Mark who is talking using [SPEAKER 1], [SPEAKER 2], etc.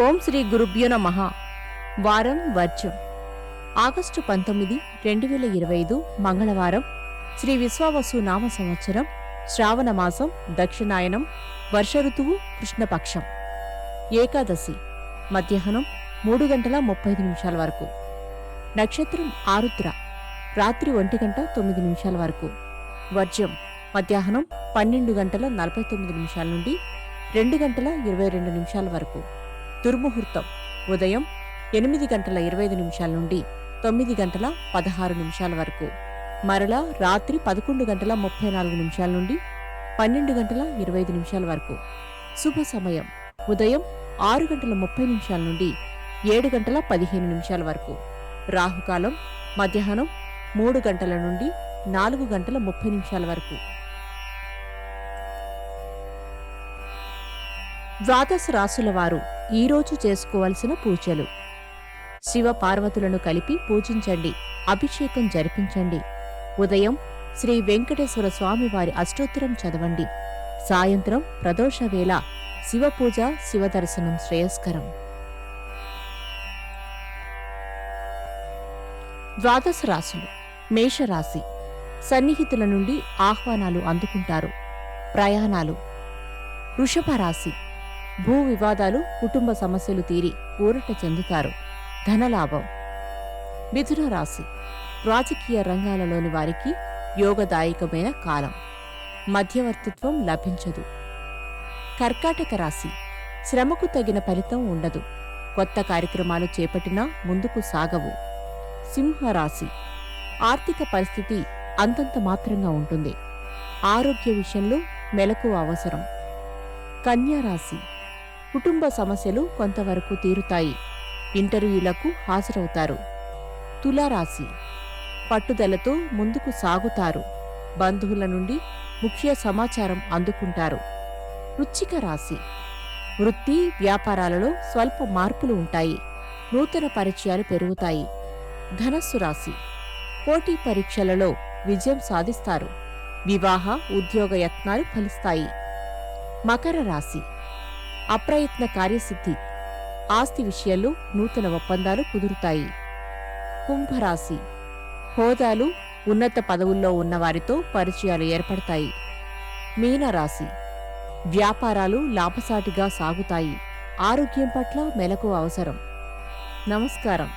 [SPEAKER 1] ఓం శ్రీ గురుభ్యో నమ. వారం వర్జం. ఆగస్టు పంతొమ్మిది రెండు వేల ఇరవై ఐదు మంగళవారం శ్రీ విశ్వావసు నామ సంవత్సరం శ్రావణ మాసం దక్షిణాయనం వర్ష ఋతువు కృష్ణపక్షం. ఏకాదశి మధ్యాహ్నం మూడు గంటల ముప్పై ఐదు నిమిషాల వరకు. నక్షత్రం ఆరుద్ర రాత్రి ఒంటి గంట తొమ్మిది నిమిషాల వరకు. వర్జ్యం మధ్యాహ్నం పన్నెండు గంటల నలభై తొమ్మిది నిమిషాల నుండి రెండు గంటల ఇరవై రెండు నిమిషాల వరకు. దుర్ముహూర్తం. ఉదయం ఎనిమిది గంటల ఇరవై ఐదు నిమిషాల నుండి తొమ్మిది గంటల పదహారు నిమిషాల వరకు. మరలా రాత్రి పదకొండు గంటల ముప్పై నాలుగు నిమిషాల నుండి పన్నెండు గంటల ఇరవై ఐదు నిమిషాల వరకు. శుభ సమయం. ఉదయం ఆరు గంటల ముప్పై నిమిషాల నుండి ఏడు గంటల పదిహేను నిమిషాల వరకు. రాహుకాలం మధ్యాహ్నం మూడు గంటల నుండి నాలుగు గంటల ముప్పై నిమిషాల వరకు. ద్వాదశ రాసుల వారు ఈరోజు చేసుకోవలసిన పూజలు. శివ పార్వతులను కలిపి పూజించండి అభిషేకం జరిపించండి. ఉదయం శ్రీ వెంకటేశ్వర స్వామి వారి అష్టోత్తరం చదవండి. సాయంత్రం ప్రదోష వేళ శివదర్శనం శివ దర్శనం శ్రేయస్కరం. ద్వాదశ రాశులు మేషరాశి. సన్నిహితుల నుండి ఆహ్వానాలు అందుకుంటారు. ప్రయాణాలు వృషభ రాశి భూ వివాదాలు కుటుంబ సమస్యలు తీరి ఊరట చెందుతారు. ధనలాభం. మిథున రాశి. రాజకీయ రంగాలలోని వారికి యోగదాయకమైన కాలం. మధ్యవర్తిత్వం లభించదు. కర్కాటక రాశి. శ్రమకు తగిన ఫలితం ఉండదు. కొత్త కార్యక్రమాలు చేపట్టినా ముందుకు సాగవు. సింహరాశి ఆర్థిక పరిస్థితి అంతంత మాత్రంగా ఉంటుంది. ఆరోగ్య విషయంలో మెలకు అవసరం. కన్యారాశి కుటుంబ సమస్యలు కొంతవరకు తీరుతాయి. ఇంటర్వ్యూలకు హాజరవుతారు. తులారాశి. పట్టుదలతో ముందుకు సాగుతారు. బంధువుల నుండి ముఖ్య సమాచారం అందుకుంటారు. వృచ్చిక రాశి. వృత్తి వ్యాపారాలలో స్వల్ప మార్పులు ఉంటాయి. నూతన పరిచయాలు పెరుగుతాయి. ధనస్సు రాశి. పోటీ పరీక్షలలో విజయం సాధిస్తారు. వివాహ ఉద్యోగ యత్నాలు ఫలిస్తాయి. మకర రాశి. అప్రయత్న కార్యసిద్ధి. ఆస్తి విషయాల్లో నూతన ఒప్పందాలు కుదురుతాయి. కుంభరాశి. హోదాలు ఉన్నత పదవుల్లో ఉన్నవారితో పరిచయాలు ఏర్పడతాయి. మీనరాశి. వ్యాపారాలు లాభసాటిగా సాగుతాయి. ఆరోగ్యం పట్ల మెలకు అవసరం. నమస్కారం.